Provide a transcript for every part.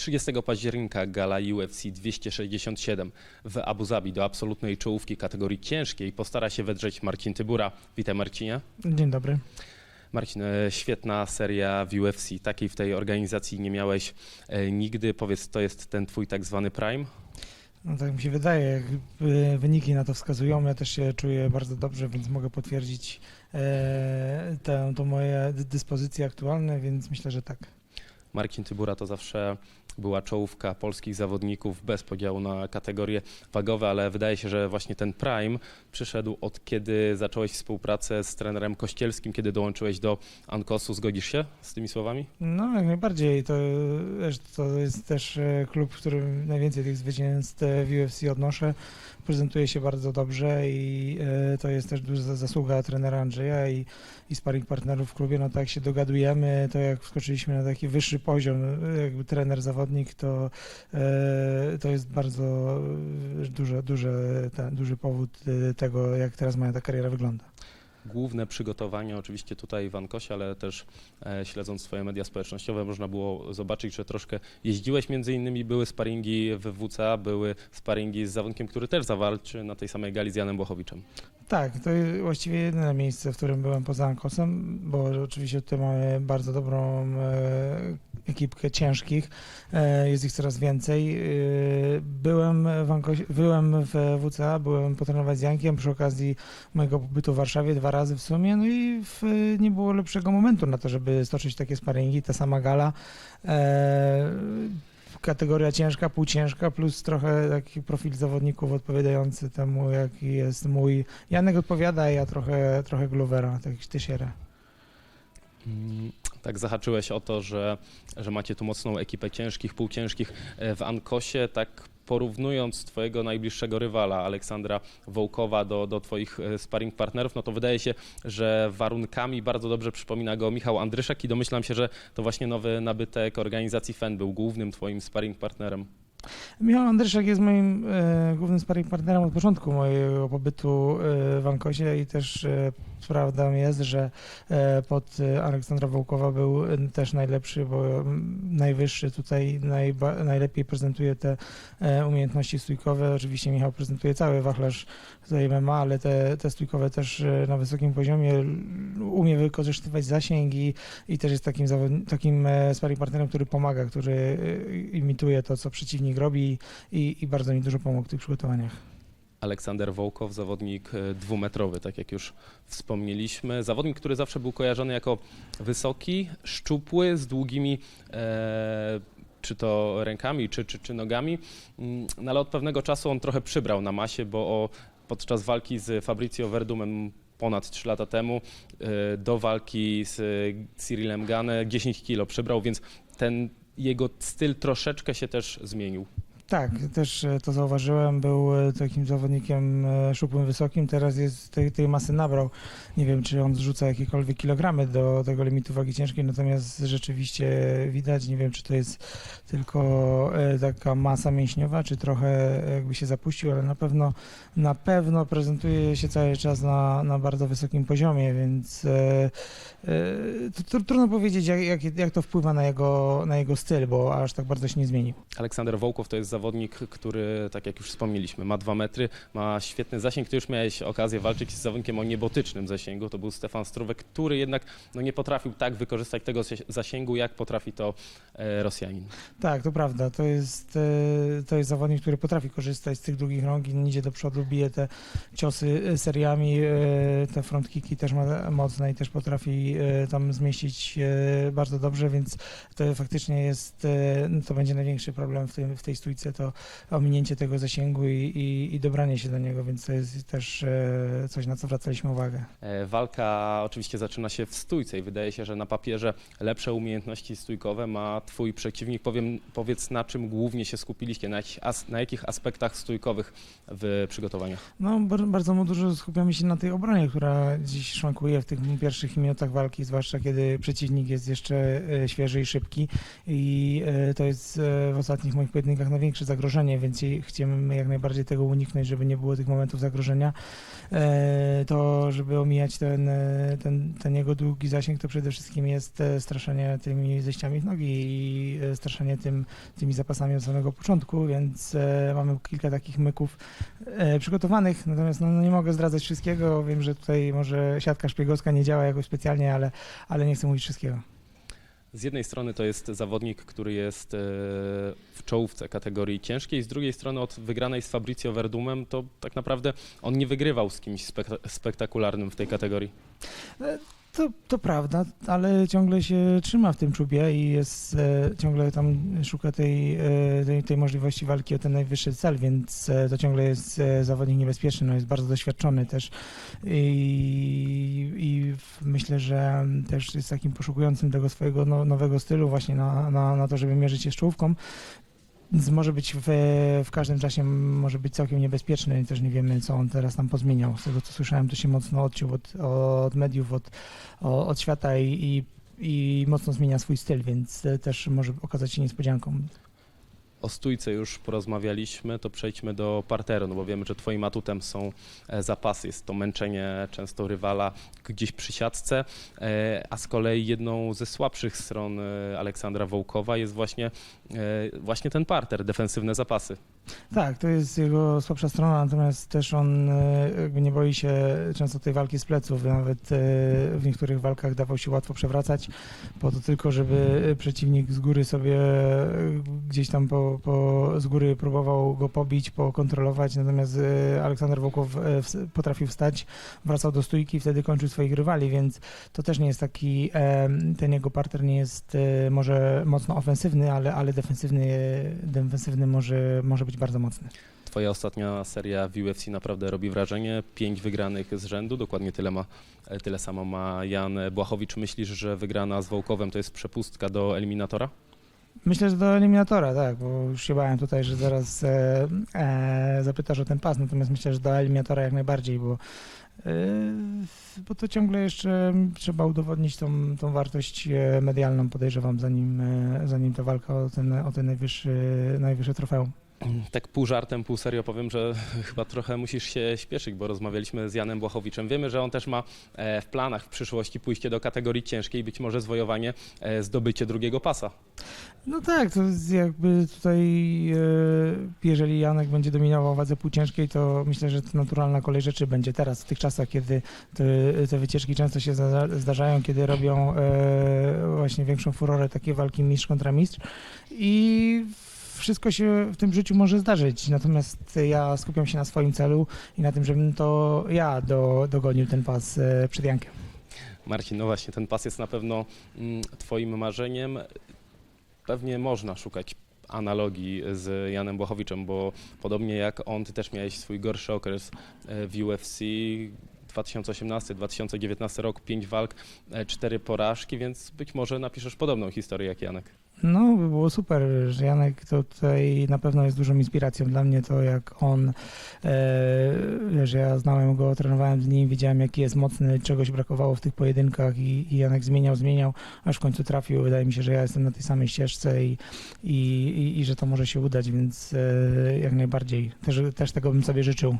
30 października gala UFC 267 w Abu Zabi do absolutnej czołówki kategorii ciężkiej postara się wedrzeć Marcin Tybura. Witaj Marcinie. Dzień dobry. Marcin, e, świetna seria w UFC. Takiej w tej organizacji nie miałeś e, nigdy. Powiedz, to jest ten twój tak zwany prime? No tak mi się wydaje, y, wyniki na to wskazują. Ja też się czuję bardzo dobrze, więc mogę potwierdzić e, tę, to moje dy- dyspozycje aktualne, więc myślę, że tak. Marcin Tybura to zawsze była czołówka polskich zawodników bez podziału na kategorie wagowe, ale wydaje się, że właśnie ten prime przyszedł od kiedy zacząłeś współpracę z trenerem Kościelskim, kiedy dołączyłeś do Ankosu. Zgodzisz się z tymi słowami? No jak najbardziej. To, to jest też e, klub, w którym najwięcej tych zwycięstw e, w UFC odnoszę. Prezentuje się bardzo dobrze i e, to jest też duża zasługa trenera Andrzeja i, i sparring partnerów w klubie. No tak się dogadujemy, to jak wskoczyliśmy na taki wyższy poziom, jakby trener, zawodnik, to, e, to jest bardzo duże, duże, ten, duży powód e, tego, jak teraz moja ta kariera wygląda. Główne przygotowanie oczywiście tutaj w Ankosie, ale też e, śledząc swoje media społecznościowe można było zobaczyć, że troszkę jeździłeś, między innymi były sparingi w WCA, były sparingi z zawodnikiem, który też zawalczy na tej samej gali z Janem Błochowiczem. Tak, to jest właściwie jedyne miejsce, w którym byłem poza Ankosem, bo oczywiście tutaj mamy bardzo dobrą e, ekipkę ciężkich, e, jest ich coraz więcej. E, byłem, w Ankosie, byłem w WCA, byłem potrenować z Jankiem przy okazji mojego pobytu w Warszawie dwa razy w sumie, no i w, nie było lepszego momentu na to, żeby stoczyć takie sparingi, ta sama gala. E, kategoria ciężka, półciężka, plus trochę taki profil zawodników odpowiadający temu, jaki jest mój. Janek odpowiada, a ja trochę, trochę Glovera, tak Tysierę. Mm, Tak zahaczyłeś o to, że, że macie tu mocną ekipę ciężkich, półciężkich e, w Ankosie, tak porównując twojego najbliższego rywala Aleksandra Wołkowa do, do twoich e, sparring partnerów, no to wydaje się, że warunkami bardzo dobrze przypomina go Michał Andryszak i domyślam się, że to właśnie nowy nabytek organizacji FEN był głównym twoim sparring partnerem. Michał Andryszek jest moim e, głównym sparring partnerem od początku mojego pobytu e, w Ankosie i też e, prawdą jest, że e, pod e, Aleksandra Wołkowa był e, też najlepszy, bo najwyższy tutaj najba, najlepiej prezentuje te e, umiejętności stójkowe. Oczywiście Michał prezentuje cały wachlarz tutaj MMA, ale te, te stójkowe też e, na wysokim poziomie umie wykorzystywać zasięg i, też jest takim, takim e, sparring partnerem, który pomaga, który e, imituje to, co przeciwnik robi i, i bardzo mi dużo pomógł w tych przygotowaniach. Aleksander Wołkow, zawodnik dwumetrowy, tak jak już wspomnieliśmy. Zawodnik, który zawsze był kojarzony jako wysoki, szczupły, z długimi e, czy to rękami, czy, czy, czy nogami. Mm, No ale od pewnego czasu on trochę przybrał na masie, bo o, podczas walki z Fabrizio Verdumem ponad 3 lata temu e, do walki z e, Cyrilem Gane 10 kilo przybrał, więc ten jego styl troszeczkę się też zmienił. Tak, też e, to zauważyłem. Był e, takim zawodnikiem e, szczupłym, wysokim. Teraz jest tej, tej masy nabrał. Nie wiem, czy on zrzuca jakiekolwiek kilogramy do tego limitu wagi ciężkiej, natomiast rzeczywiście widać. Nie wiem, czy to jest tylko taka masa mięśniowa, czy trochę jakby się zapuścił, ale na pewno na pewno prezentuje się cały czas na, na bardzo wysokim poziomie, więc e, e, trudno powiedzieć, jak, jak, jak to wpływa na jego, na jego styl, bo aż tak bardzo się nie zmienił. Aleksander Wołkow to jest zawodnik, który, tak jak już wspomnieliśmy, ma dwa metry, ma świetny zasięg. Ty już miałeś okazję walczyć z zawodnikiem o niebotycznym zasięgu. To był Stefan Struwek, który jednak no, nie potrafił tak wykorzystać tego zasi- zasięgu, jak potrafi to e, Rosjanin. Tak, to prawda. To jest, e, to jest zawodnik, który potrafi korzystać z tych długich rąk i idzie do przodu, bije te ciosy e, seriami. Te front kicki też ma mocne i też potrafi tam zmieścić bardzo dobrze, więc to faktycznie jest, to będzie największy problem w, w tej stójce, to ominięcie tego zasięgu i, i, i dobranie się do niego, więc to jest też e, coś, na co zwracaliśmy uwagę. E, walka oczywiście zaczyna się w stójce i wydaje się, że na papierze lepsze umiejętności stójkowe ma twój przeciwnik. Powiem, powiedz, na czym głównie się skupiliście, na jakich, as, na jakich aspektach stójkowych w przygotowaniach? No, bar- bardzo dużo skupiamy się na tej obronie, która dziś szwankuje w tych pierwszych minutach walki, zwłaszcza kiedy przeciwnik jest jeszcze e, świeży i szybki i e, to jest e, w ostatnich moich pojedynkach największy zagrożenie, więc chcemy jak najbardziej tego uniknąć, żeby nie było tych momentów zagrożenia. E, To, żeby omijać ten, e, ten, ten jego długi zasięg, to przede wszystkim jest e, straszenie tymi zejściami w nogi i straszenie tym, tymi zapasami od samego początku, więc mamy kilka takich myków przygotowanych, natomiast no, no nie mogę zdradzać wszystkiego. Wiem, że tutaj może siatka szpiegowska nie działa jakoś specjalnie, ale, ale nie chcę mówić wszystkiego. Z jednej strony to jest zawodnik, który jest e, w czołówce kategorii ciężkiej, z drugiej strony od wygranej z Fabrizio Verdumem to tak naprawdę on nie wygrywał z kimś spekta- spektakularnym w tej kategorii. To, to prawda, ale ciągle się trzyma w tym czubie i jest, e, ciągle tam szuka tej, e, tej, tej możliwości walki o ten najwyższy cel, więc e, to ciągle jest e, zawodnik niebezpieczny, no jest bardzo doświadczony też i, i myślę, że też jest takim poszukującym tego swojego no, nowego stylu właśnie na, na, na to, żeby mierzyć się z czołówką. Może być w, w każdym czasie może być całkiem niebezpieczny i też nie wiemy, co on teraz tam pozmieniał. Z tego, co słyszałem, to się mocno odciął od, od mediów, od, od świata i, i, i mocno zmienia swój styl, więc e, też może okazać się niespodzianką. O stójce już porozmawialiśmy, to przejdźmy do parteru, no bo wiemy, że twoim atutem są e, zapasy, jest to męczenie często rywala gdzieś przy siatce, e, a z kolei jedną ze słabszych stron e, Aleksandra Wołkowa jest właśnie, właśnie ten parter, defensywne zapasy. Tak, to jest jego słabsza strona, natomiast też on e, nie boi się często tej walki z pleców, nawet e, w niektórych walkach dawał się łatwo przewracać, po to tylko, żeby przeciwnik z góry sobie e, gdzieś tam po, po, z góry próbował go pobić, pokontrolować, natomiast Aleksander Wołkow ws- potrafił wstać, wracał do stójki i wtedy kończył swoich rywali, więc to też nie jest taki, ten jego parter nie jest może mocno ofensywny, ale, ale defensywny, defensywny może, może być bardzo mocny. Twoja ostatnia seria w UFC naprawdę robi wrażenie. Pięć wygranych z rzędu, dokładnie tyle, ma, tyle samo ma Jan Błachowicz. Myślisz, że wygrana z Wołkowem to jest przepustka do eliminatora? Myślę, że do eliminatora, tak, bo już się bałem tutaj, że zaraz e, e, zapytasz o ten pas, natomiast myślę, że do eliminatora jak najbardziej, bo, e, bo to ciągle jeszcze trzeba udowodnić tą, tą wartość e, medialną, podejrzewam, zanim, e, zanim ta walka o ten, o ten najwyższy, najwyższe trofeum. Tak pół żartem, pół serio powiem, że chyba trochę musisz się śpieszyć, bo rozmawialiśmy z Janem Błachowiczem. Wiemy, że on też ma e, w planach w przyszłości pójście do kategorii ciężkiej, być może zwojowanie, e, zdobycie drugiego pasa. No tak, to jakby tutaj, e, jeżeli Janek będzie dominował wadze półciężkiej, to myślę, że to naturalna kolej rzeczy będzie teraz, w tych czasach, kiedy te, te wycieczki często się zda- zdarzają, kiedy robią właśnie większą furorę takie walki mistrz kontra mistrz i wszystko się w tym życiu może zdarzyć, natomiast ja skupiam się na swoim celu i na tym, żebym to ja do, dogonił ten pas e, przed Jankiem. Marcin, no właśnie, ten pas jest na pewno mm, twoim marzeniem. Pewnie można szukać analogii z Janem Błachowiczem, bo podobnie jak on, ty też miałeś swój gorszy okres e, w UFC. 2018-2019 rok, pięć walk, e, cztery porażki, więc być może napiszesz podobną historię jak Janek. No, by było super, że Janek tutaj na pewno jest dużą inspiracją dla mnie, to jak on, e, wiesz, ja znałem go, trenowałem z nim, wiedziałem jaki jest mocny, czegoś brakowało w tych pojedynkach i, i Janek zmieniał, zmieniał, aż w końcu trafił. Wydaje mi się, że ja jestem na tej samej ścieżce i, i, i, i że to może się udać, więc e, jak najbardziej. Też, też tego bym sobie życzył.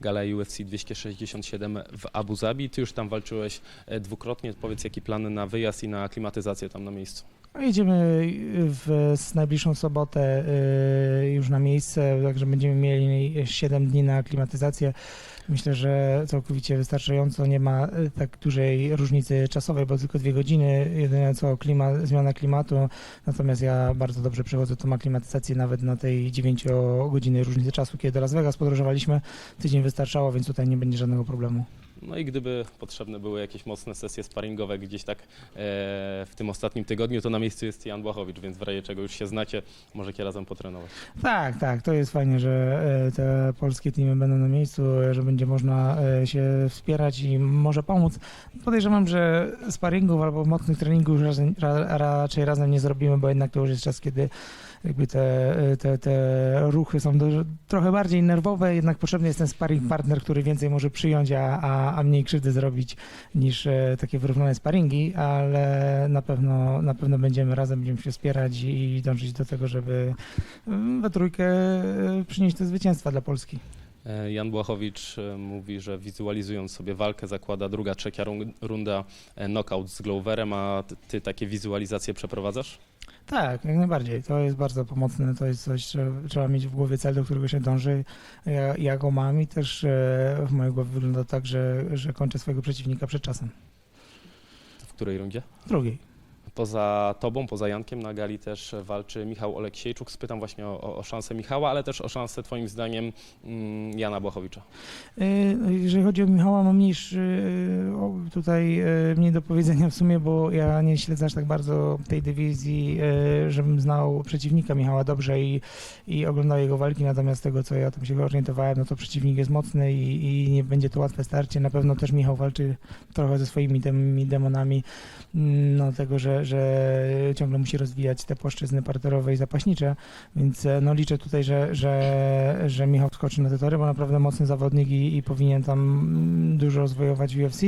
Gala UFC 267 w Abu Zabi. Ty już tam walczyłeś e, dwukrotnie. Powiedz, jaki plan na wyjazd i na aklimatyzację tam na miejscu? No, Jedziemy w z najbliższą sobotę y, już na miejsce, także będziemy mieli 7 dni na aklimatyzację. Myślę, że całkowicie wystarczająco. Nie ma tak dużej różnicy czasowej, bo tylko dwie godziny. Jedyne co klima, zmiana klimatu. Natomiast ja bardzo dobrze przechodzę tą aklimatyzację nawet na tej 9-godzinnej różnicy czasu. Kiedy do Las Vegas podróżowaliśmy, tydzień wystarczało, więc tutaj nie będzie żadnego problemu. No i gdyby potrzebne były jakieś mocne sesje sparingowe gdzieś tak e, w tym ostatnim tygodniu, to na miejscu jest Jan Błachowicz, więc w razie czego już się znacie, możecie razem potrenować. Tak, tak, to jest fajnie, że e, te polskie teamy będą na miejscu, że będzie można e, się wspierać i może pomóc. Podejrzewam, że sparingów albo mocnych treningów już razem, ra, raczej razem nie zrobimy, bo jednak to już jest czas, kiedy jakby te, te, te ruchy są do, trochę bardziej nerwowe, jednak potrzebny jest ten sparring partner, który więcej może przyjąć, a, a, a mniej krzywdy zrobić niż e, takie wyrównane sparingi, ale na pewno, na pewno będziemy razem, będziemy się wspierać i dążyć do tego, żeby mm, we trójkę e, przynieść te zwycięstwa dla Polski. E, Jan Błachowicz e, mówi, że wizualizując sobie walkę zakłada druga, trzecia run- runda e, knockout z Gloverem, a ty, takie wizualizacje przeprowadzasz? Tak, jak najbardziej. To jest bardzo pomocne. To jest coś, że trzeba mieć w głowie cel, do którego się dąży. Ja, ja go mam i też w mojej głowie wygląda tak, że, że kończę swojego przeciwnika przed czasem. W której rundzie? W drugiej. Poza tobą, poza Jankiem na gali też walczy Michał Oleksiejczuk. Spytam właśnie o, o, szansę Michała, ale też o szansę twoim zdaniem mm, Jana Błachowicza. E, Jeżeli chodzi o Michała, mam mniejszy tutaj e, mniej do powiedzenia w sumie, bo ja nie śledzę aż tak bardzo tej dywizji, e, żebym znał przeciwnika Michała dobrze i, i oglądał jego walki, natomiast tego, co ja tam się orientowałem, no to przeciwnik jest mocny i, i nie będzie to łatwe starcie. Na pewno też Michał walczy trochę ze swoimi tymi demonami, mm, no tego, że, że ciągle musi rozwijać te płaszczyzny parterowe i zapaśnicze, więc e, no liczę tutaj, że, że, że Michał skoczy na te tory, bo naprawdę mocny zawodnik i, i powinien tam mm, dużo rozwojować w UFC.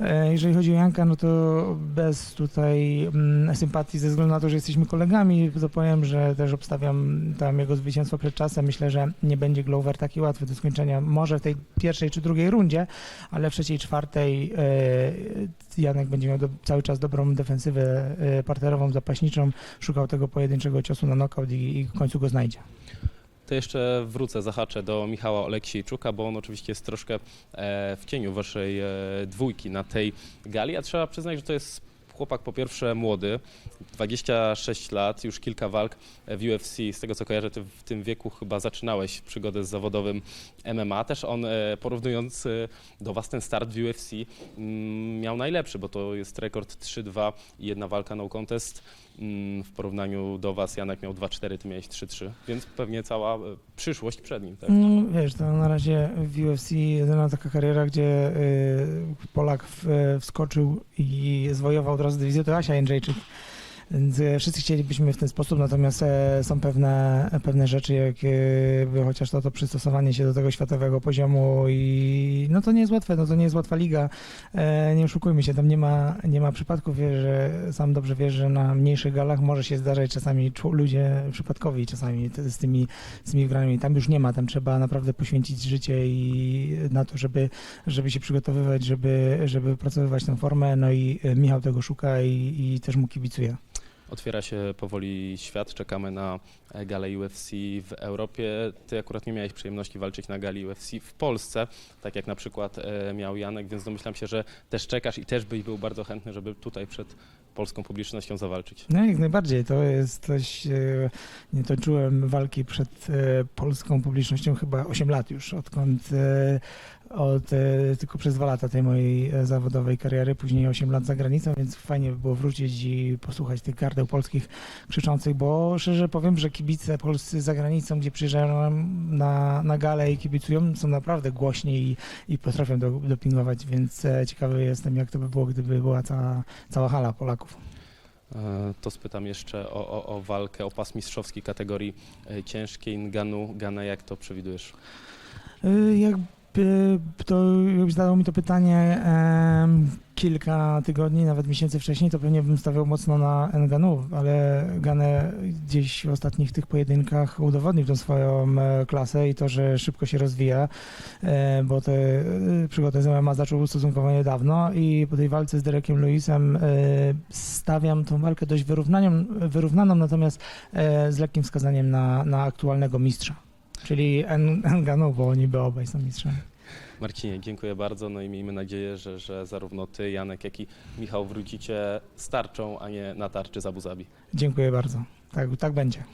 E, Jeżeli chodzi o Janka, no to bez tutaj mm, sympatii ze względu na to, że jesteśmy kolegami, to powiem, że też obstawiam tam jego zwycięstwo przed czasem. Myślę, że nie będzie Glover taki łatwy do skończenia. Może w tej pierwszej czy drugiej rundzie, ale w trzeciej, czwartej e, Janek będzie miał do, cały czas dobrą defensywę e, parterową, zapaśniczą. Szukał tego pojedynczego ciosu na knockout i, i w końcu go znajdzie. To jeszcze wrócę, zahaczę do Michała Oleksiejczuka, bo on oczywiście jest troszkę e, w cieniu waszej e, dwójki na tej gali, a trzeba przyznać, że to jest chłopak po pierwsze młody, 26 lat, już kilka walk w UFC, z tego co kojarzę, ty w tym wieku chyba zaczynałeś przygodę z zawodowym MMA, też on e, porównując do was ten start w UFC mm, miał najlepszy, bo to jest rekord 3-2 i jedna walka no contest, w porównaniu do was Janek miał 2-4, ty miałeś 3-3, więc pewnie cała e, przyszłość przed nim, tak? No, wiesz, to na razie w UFC jedyna taka kariera, gdzie y, Polak w, wskoczył i zwojował od razu dywizję, to Asia Jędrzejczyk. E, wszyscy chcielibyśmy w ten sposób, natomiast e, są pewne, pewne rzeczy, jak e, chociaż to, to przystosowanie się do tego światowego poziomu i no to nie jest łatwe, no to nie jest łatwa liga. Nie oszukujmy się, tam nie ma, nie ma przypadków, wiesz, że sam dobrze wiesz, że na mniejszych galach może się zdarzać czasami ludzie przypadkowi czasami z tymi z tymi wygranymi. Tam już nie ma, tam trzeba naprawdę poświęcić życie i na to, żeby, żeby się przygotowywać, żeby, żeby pracować tę formę. No i Michał tego szuka i, i też mu kibicuje. Otwiera się powoli świat, czekamy na e, galę UFC w Europie. Ty akurat nie miałeś przyjemności walczyć na gali UFC w Polsce, tak jak na przykład e, miał Janek, więc domyślam się, że też czekasz i też byś był bardzo chętny, żeby tutaj przed polską publicznością zawalczyć. No jak najbardziej, to jest coś, e, nie toczyłem walki przed polską publicznością chyba 8 lat już, odkąd od, e, tylko przez dwa lata tej mojej e, zawodowej kariery, później 8 lat za granicą, więc fajnie by było wrócić i posłuchać tych gardeł polskich krzyczących, bo szczerze powiem, że kibice polscy za granicą, gdzie przyjeżdżają na, na galę i kibicują, są naprawdę głośni i, i potrafią do, dopingować, więc e, ciekawy jestem, jak to by było, gdyby była cała, cała hala Polaków. To spytam jeszcze o, o, o walkę o pas mistrzowski kategorii ciężkiej Nganu. Gana, jak to przewidujesz? Jakby to jakby zadało mi to pytanie kilka tygodni, nawet miesięcy wcześniej, to pewnie bym stawiał mocno na Nganu, ale Ganę gdzieś w ostatnich tych pojedynkach udowodnił tą swoją e, klasę i to, że szybko się rozwija, e, bo te e, przygody z MMA zaczął stosunkowo niedawno i po tej walce z Derekiem Lewisem stawiam tą walkę dość wyrównaną, wyrównaną natomiast z lekkim wskazaniem na, na aktualnego mistrza. Czyli En- Ngannou, bo niby obaj są mistrzami. Marcinie, dziękuję bardzo. No i miejmy nadzieję, że, że zarówno ty, Janek, jak i Michał wrócicie z tarczą, a nie na tarczy z Abu Zabi. Dziękuję bardzo. Tak, tak będzie.